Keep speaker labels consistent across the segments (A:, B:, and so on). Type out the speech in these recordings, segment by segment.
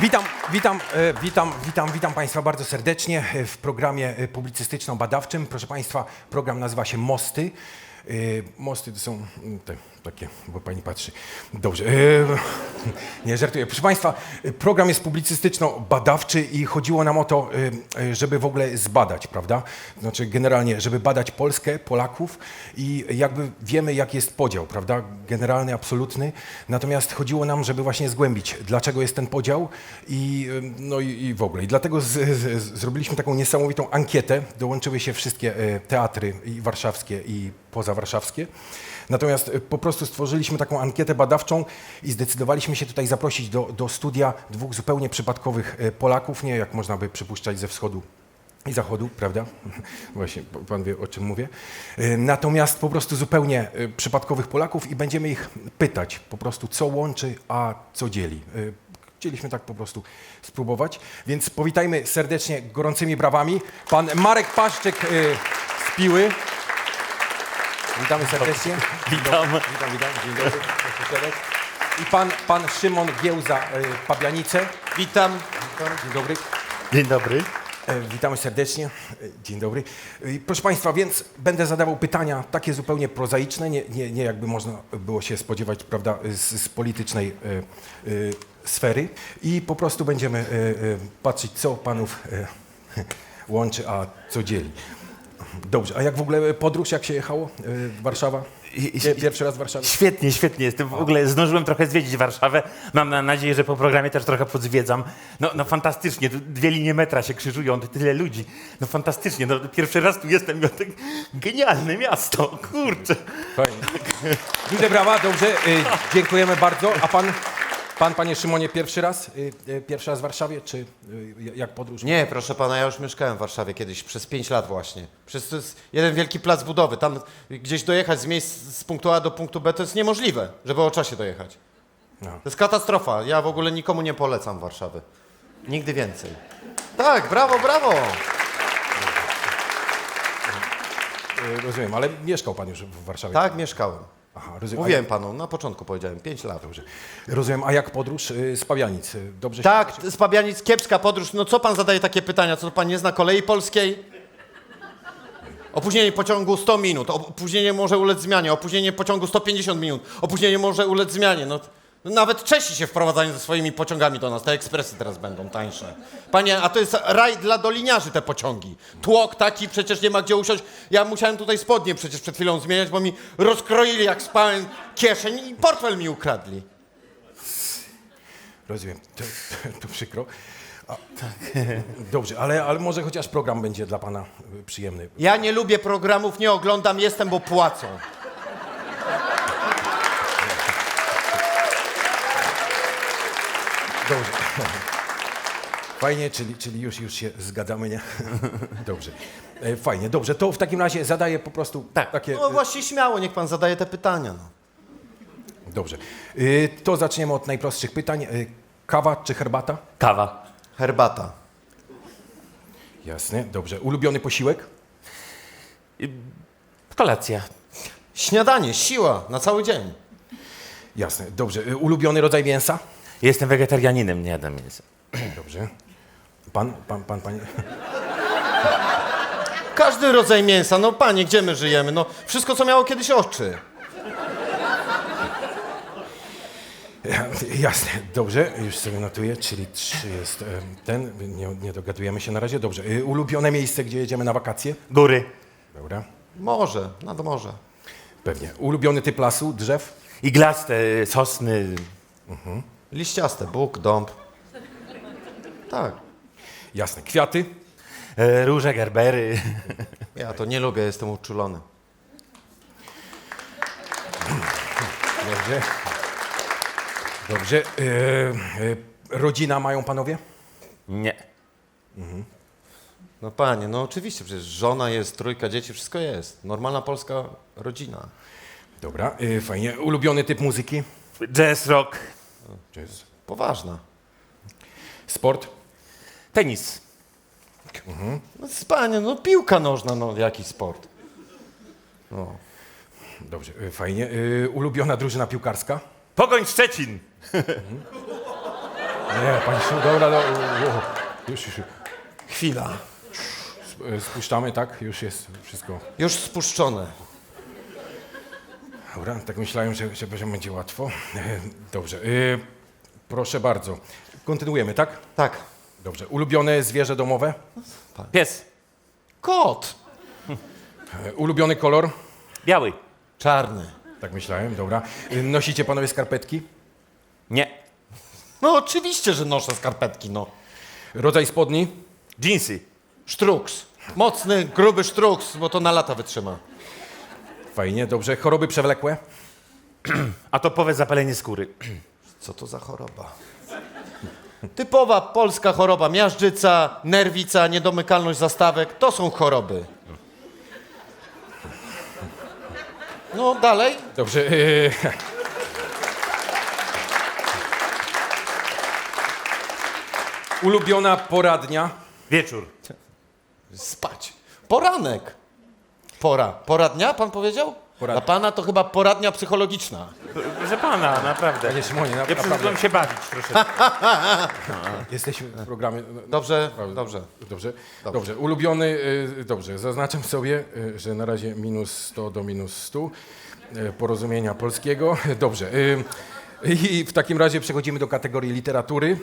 A: Witam, witam, e, witam, witam, witam Państwa bardzo serdecznie e, w programie e, publicystyczno-badawczym. Proszę Państwa, program nazywa się Mosty. Mosty to są mm, te takie, bo Pani patrzy. Dobrze. e, Nie, żartuję. Proszę Państwa, program jest publicystyczno-badawczy i chodziło nam o to, e, e, żeby w ogóle zbadać, prawda? Znaczy generalnie, żeby badać Polskę, Polaków i jakby wiemy, jaki jest podział, prawda? Generalny, absolutny. Natomiast chodziło nam, żeby właśnie zgłębić, dlaczego jest ten podział i, no i, w ogóle. I dlatego z, z, zrobiliśmy taką niesamowitą ankietę. Dołączyły się wszystkie teatry i warszawskie i pozawarszawskie. Natomiast e, po prostu stworzyliśmy taką ankietę badawczą i zdecydowaliśmy się tutaj zaprosić do, do studia dwóch zupełnie przypadkowych e, Polaków, nie jak można by przypuszczać ze wschodu i zachodu, prawda? Właśnie, pan wie o czym mówię. E, Natomiast po prostu zupełnie przypadkowych Polaków i będziemy ich pytać po prostu, co łączy, a co dzieli. Chcieliśmy tak po prostu spróbować, więc powitajmy serdecznie gorącymi brawami pan Marek Paszczyk z Piły. Witamy serdecznie.
B: Witam.
A: Witam, witam. Dzień dobry. Proszę siadać. I pan, pan Szymon Giełza, e, Pabianice.
C: Witam.
A: Dzień dobry.
B: Dzień dobry.
A: E, Witamy serdecznie. E, Dzień dobry. E, Proszę Państwa, więc będę zadawał pytania takie zupełnie prozaiczne, nie, nie, nie jakby można było się spodziewać prawda, z, z politycznej e, e, sfery i po prostu będziemy e, e, patrzeć, co panów e, łączy, a co dzieli. Dobrze, a jak w ogóle podróż, jak się jechało? E, Warszawa? Pierwszy raz w Warszawie?
B: Świetnie, świetnie. Jestem w ogóle zdążyłem trochę zwiedzić Warszawę. Mam na nadzieję, że po programie też trochę podzwiedzam. No, no fantastycznie, dwie linie metra się krzyżują, tyle ludzi. No fantastycznie, no pierwszy raz tu jestem, no, tak genialne miasto, kurczę.
A: Fajnie. Duże brawa, dobrze, y, dziękujemy bardzo. A pan, pan, panie Szymonie, pierwszy raz? Y, y, pierwszy raz w Warszawie, czy y, jak podróż?
C: Nie, proszę pana, ja już mieszkałem w Warszawie kiedyś, przez 5 lat właśnie. Przez to jest jeden wielki plac budowy. Tam gdzieś dojechać z miejsc z punktu A do punktu B to jest niemożliwe, żeby o czasie dojechać.
A: No.
C: To jest katastrofa. Ja w ogóle nikomu nie polecam Warszawy. Nigdy więcej. Tak, brawo, brawo.
A: Y, rozumiem, ale mieszkał pan już w Warszawie?
C: Tak, mieszkałem.
A: Aha, rozumiem.
C: Mówiłem panu, na początku powiedziałem, 5 lat.
A: A, rozumiem, a jak podróż y, z Pawianic? Dobrze
C: Tak,
A: się...
C: z Pabianic kiepska podróż. No co pan zadaje takie pytania? Co pan nie zna kolei polskiej? Opóźnienie pociągu 100 minut, opóźnienie może ulec zmianie, opóźnienie pociągu 150 minut, opóźnienie może ulec zmianie. No nawet Czesi się wprowadzają ze swoimi pociągami do nas, te ekspresy teraz będą tańsze. Panie, a to jest raj dla doliniarzy te pociągi. Tłok taki, przecież nie ma gdzie usiąść. Ja musiałem tutaj spodnie przecież przed chwilą zmieniać, bo mi rozkroili jak spałem kieszeń i portfel mi ukradli.
A: Rozumiem, to, to, to przykro. A, Dobrze, ale, ale może chociaż program będzie dla pana przyjemny.
C: Ja nie lubię programów, nie oglądam, jestem, bo płacą.
A: Dobrze. Fajnie, czyli, czyli już, już się zgadamy, nie? Dobrze. E, Fajnie, dobrze. To w takim razie zadaję po prostu
B: Tak.
A: takie...
C: No właśnie śmiało, niech pan zadaje te pytania. No.
A: Dobrze. Y, To zaczniemy od najprostszych pytań. Y, Kawa czy herbata?
B: Kawa.
C: Herbata.
A: Jasne, dobrze. Ulubiony posiłek?
B: Kolacja.
C: Śniadanie, siła na cały dzień.
A: Jasne, dobrze. Y, Ulubiony rodzaj mięsa?
B: Jestem wegetarianinem, nie jadam mięsa.
A: Dobrze. Pan, pan, pan, panie.
C: Każdy rodzaj mięsa, no panie, gdzie my żyjemy? No wszystko, co miało kiedyś oczy.
A: Jasne, dobrze. Już sobie notuję, czyli trzy jest em, ten. Nie, nie dogadujemy się na razie. Dobrze. Y, Ulubione miejsce, gdzie jedziemy na wakacje?
B: Góry.
A: Dobra.
C: Morze, nad morze.
A: Pewnie. Ulubiony typ lasu, drzew?
B: Iglaste, sosny.
C: Liściaste, bóg, dąb. Tak.
A: Jasne. Kwiaty?
B: e, Róże, gerbery.
C: Ja to nie lubię, jestem uczulony.
A: Dobrze. Dobrze. E, e, rodzina mają panowie?
B: Nie.
C: No panie, no oczywiście, przecież żona jest, trójka dzieci, wszystko jest. Normalna polska rodzina.
A: Dobra, e, fajnie. Ulubiony typ muzyki?
B: Jazz, rock.
A: Jazz.
C: Poważna.
A: Sport?
B: Tenis.
C: No panie, no piłka nożna, no jaki sport. No.
A: Dobrze, e, fajnie. E, ulubiona drużyna piłkarska?
B: Pogoń Szczecin.
A: Nie, pani Szu, dobra, no, o, już, już,
C: Chwila.
A: e, spuszczamy, tak? Już jest wszystko.
C: Już spuszczone.
A: Dobra, tak myślałem, że, że będzie łatwo. Dobrze, e, proszę bardzo. Kontynuujemy, tak?
C: Tak.
A: Dobrze. Ulubione zwierzę domowe?
B: Pies.
C: Kot.
A: Ulubiony kolor?
B: Biały.
C: Czarny.
A: Tak myślałem, dobra. E, Nosicie panowie skarpetki?
B: Nie.
C: No oczywiście, że noszę skarpetki, no.
A: Rodzaj spodni?
B: Jeansy.
C: Sztruks. Mocny, gruby sztruks, bo to na lata wytrzyma.
A: Fajnie, dobrze. Choroby przewlekłe?
B: Atopowe zapalenie skóry.
C: Co to za choroba? Typowa polska choroba. Miażdżyca, nerwica, niedomykalność zastawek. To są choroby. No, dalej.
A: Dobrze. e, Ulubiona poradnia?
B: Wieczór.
C: Spać. Poranek. Pora. Pora dnia, pan powiedział?
A: Pora-
C: Dla pana to chyba poradnia psychologiczna.
B: Proszę pana, naprawdę.
A: Panie Szymonie, na-
B: Ja
A: naprawdę.
B: przyszedłem się bawić troszeczkę.
A: Jesteśmy w programie.
C: Dobrze, dobrze.
A: Dobrze. Dobrze. Ulubiony, y, dobrze, zaznaczam sobie, y, że na razie minus 100 do minus 100 y, porozumienia polskiego. Dobrze. y, I w takim razie przechodzimy do kategorii literatury.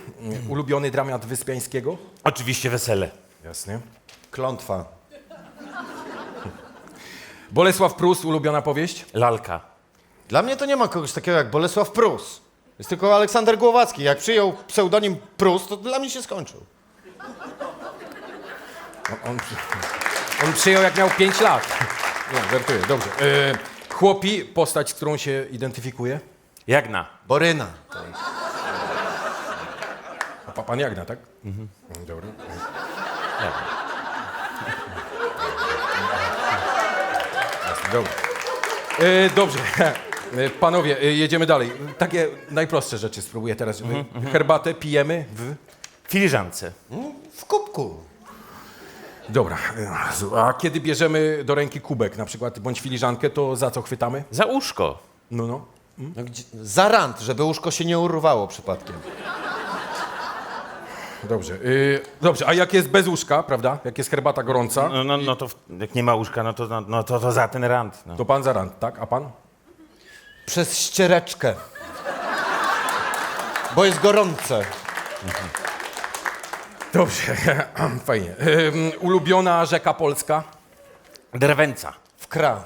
A: Y, Ulubiony dramat Wyspiańskiego.
B: Oczywiście wesele.
A: Jasne.
C: Klątwa.
A: Bolesław Prus, ulubiona powieść.
B: Lalka.
C: Dla mnie to nie ma kogoś takiego jak Bolesław Prus. Jest tylko Aleksander Głowacki. Jak przyjął pseudonim Prus, to dla mnie się skończył.
A: On, on, przy- on przyjął jak miał 5 lat. Nie, żartuję. Dobrze. Y, Chłopi, postać, z którą się identyfikuje.
B: Jagna.
C: Boryna.
A: A pa- pan Jagna, tak? Mhm. Dobra. Jasne, Dobra. E, dobrze. E, Panowie, e, jedziemy dalej. Takie najprostsze rzeczy spróbuję teraz. Herbatę pijemy w...
B: Filiżance.
C: W kubku.
A: Dobra. E, Jezu, A kiedy bierzemy do ręki kubek na przykład, bądź filiżankę, to za co chwytamy?
B: Za uszko.
A: No, no.
C: No, gdzie, za rant, żeby łóżko się nie urwało przypadkiem.
A: Dobrze. E, dobrze, a jak jest bez łóżka, prawda? Jak jest herbata gorąca,
B: No, no, no to w- jak nie ma łóżka, no to, no, no to, to za ten rant. No.
A: to pan za rant, tak? A pan?
C: Przez ściereczkę. Bo jest gorące.
A: Dobrze. Fajnie. Ym, ulubiona rzeka polska?
B: Drewęca.
C: W kra.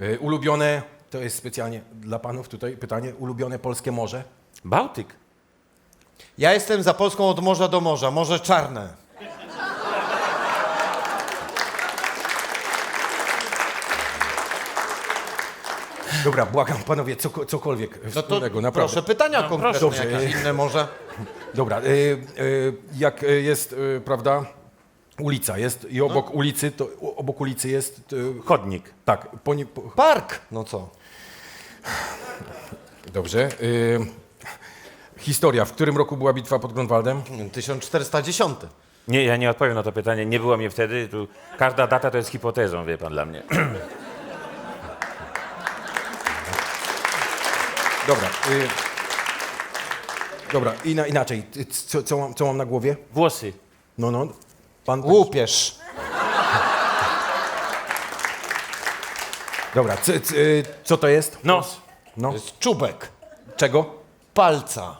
A: Y, Ulubione, to jest specjalnie dla panów tutaj pytanie, ulubione polskie morze?
B: Bałtyk.
C: Ja jestem za Polską od morza do morza. Morze Czarne.
A: Dobra, błagam panowie, coko- cokolwiek
C: No to
A: wspólnego, naprawdę.
C: proszę pytania
B: No,
C: konkretne,
A: proszę.
C: jakieś inne może.
A: Dobra, y, y, jak y, jest, y, prawda, ulica jest i obok ulicy, to u- obok ulicy jest, y,
B: Chodnik.
A: tak, po, nie- po,
C: Park. No co?
A: dobrze. Y, historia, w którym roku była bitwa pod Grunwaldem?
C: 1410.
B: Nie, ja nie odpowiem na to pytanie. Nie było mnie wtedy. Tu każda data to jest hipotezą, wie pan, dla mnie.
A: Dobra. Y, dobra, ina, inaczej, co, co, mam, co mam na głowie?
B: Włosy.
A: No, no, pan...
C: Łupież.
A: Dobra, c, c, y, co to jest?
B: Nos.
A: No,
C: To jest czubek.
A: czego?
C: Palca.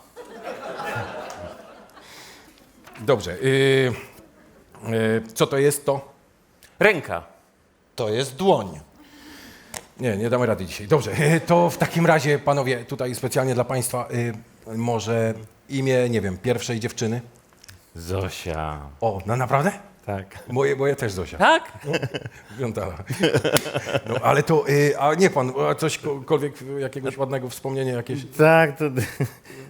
A: Dobrze. Y, y, co to jest to?
B: Ręka.
C: To jest dłoń.
A: Nie, nie damy rady dzisiaj. Dobrze, y, to w takim razie, panowie, tutaj specjalnie dla państwa, y, może imię, nie wiem, pierwszej dziewczyny?
B: Zosia.
A: O, no naprawdę?
B: Tak.
A: Moje, moje też Zosia.
B: Tak?
A: Wyglądała. No, ale to, y, a nie pan, a cośkolwiek, jakiegoś ładnego wspomnienia jakieś?
B: Tak, to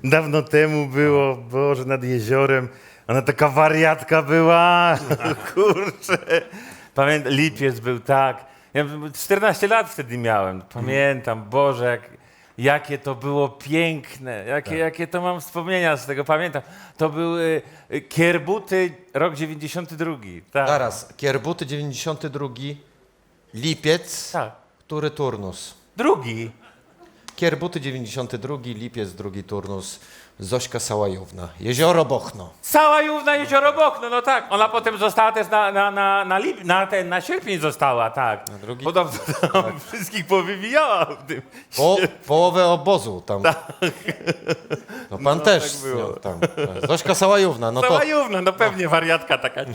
B: dawno temu było, Boże, nad jeziorem. Ona taka wariatka była. Kurczę. Pamiętam, lipiec był tak. Ja 14 lat wtedy miałem. Pamiętam, Boże, jak, jakie to było piękne. Jakie, jakie to mam wspomnienia z tego, pamiętam. To były y, Kierbuty, rok 92. Tak.
C: Zaraz. Kierbuty 92. Lipiec.
B: Tak.
C: Który turnus?
B: Drugi.
C: Kierbuty 92, lipiec, drugi turnus. Zośka Sałajówna, Jezioro Bochno.
B: Cała Jówna Jezioro Bochno, no tak. Ona potem została też na, na, na, na, lip, na, ten, na sierpień została, tak. Na
C: drugi?
B: Podobno tam wszystkich powywijała w tym.
C: Po, połowę obozu tam. No pan też
B: tak było.
C: miał tam. tak. Zośka Sałajówna, no to...
B: Cała Jówna, no pewnie wariatka taka.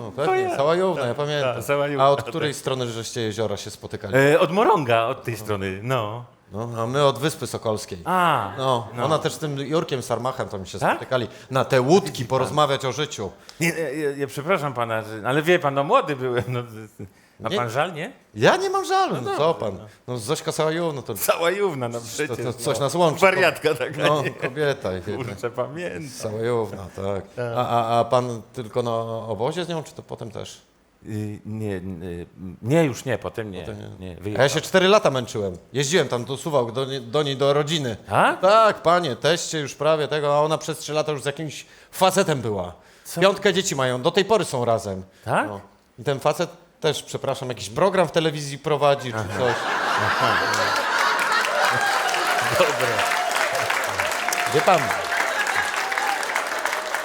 C: No, pewnie, Sałajówna, ja pamiętam.
B: Tak, Sałajówna,
C: A od której strony żeście jeziora się spotykali?
B: E, od Morąga, od tej strony, no.
C: No, a my od Wyspy Sokolskiej.
B: A,
C: No, ona też z tym Jurkiem Sarmachem tam się
B: Tak?
C: spotykali na te łódki porozmawiać o życiu.
B: nie, nie, nie, przepraszam pana, ale wie pan, no młody byłem. No, ma
C: Nie.
B: pan żal, nie?
C: Ja nie mam żalu, no co pan? No Zośka Sałajówna to,
B: Cała Jówna, no
C: to,
B: przecież.
C: to coś
B: no.
C: nas łączy.
B: Wariatka taka,
C: No,
B: nie?
C: kobieta.
B: Kurczę, pamiętam.
C: Sałajówna, tak. A, a, a pan tylko na obozie z nią, czy to potem też?
B: Y, nie, y, nie, już nie, potem nie. nie
C: A ja się cztery lata męczyłem. Jeździłem tam do Suwałk, do, nie- do niej, do rodziny.
B: Tak?
C: Tak, panie, teście już prawie tego, a ona przez trzy lata już z jakimś facetem była. Piątkę dzieci mają, do tej pory są razem.
B: Tak?
C: No. I ten facet też, przepraszam, jakiś program w telewizji prowadzi, czy coś.
B: Dobre.
C: Wie pan.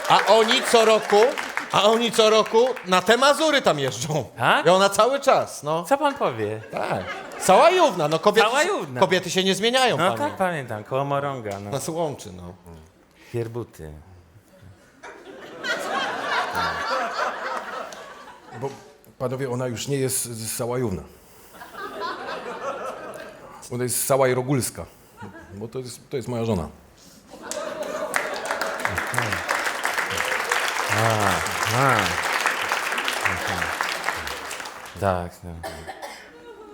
C: A oni co roku, a oni co roku na te Mazury tam jeżdżą.
B: Tak?
C: I ona cały czas, no.
B: Co pan powie?
C: Tak. Cała Jówna, no kobiety,
B: Cała
C: się-
B: Jówna.
C: kobiety się nie zmieniają,
B: No
C: panie.
B: tak, pamiętam, koło Morąga, no.
C: Nas łączy, no.
B: Pierbuty.
A: Bo panowie, ona już nie jest z Sałajówna. Ona jest z Sałaj Rogulska. Bo to jest, to jest moja żona.
B: Tak, no.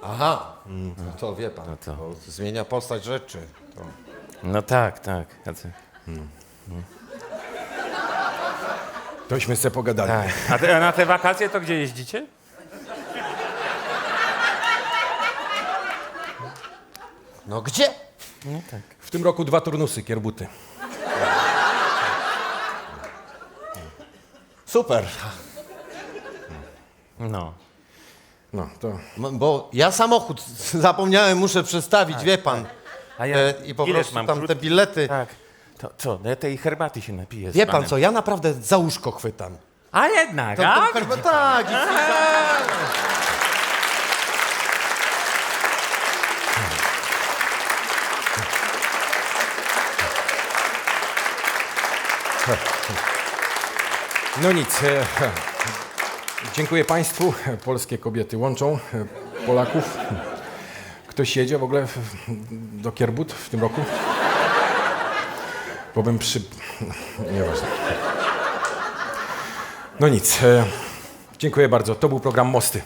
C: Aha, no to wie pan,
B: No to-
C: to zmienia postać rzeczy. To...
B: no tak, tak. A co?
A: Tośmy se pogadali.
B: tak. A, te, a na te wakacje to gdzie jeździcie?
C: No gdzie?
A: W tym roku dwa turnusy kierbuty.
C: Super,
B: No.
A: No, to
C: bo ja samochód zapomniałem, muszę przestawić, wie pan.
B: A ja
C: E, I po
B: ileż
C: prostu
B: mam
C: tam
B: krót-
C: te bilety.
B: Tak. To co, no ja tej herbaty się napiję z
C: Wie pan
B: panem.
C: co, ja naprawdę za łóżko chwytam.
B: A jednak, a?
C: to, herba- tak, i
A: No nic. E, dziękuję Państwu. Polskie kobiety łączą e, Polaków. Ktoś jedzie w ogóle do Kierbut w tym roku? Bo bym przy... Nieważne. No nic. E, dziękuję bardzo. To był program Mosty.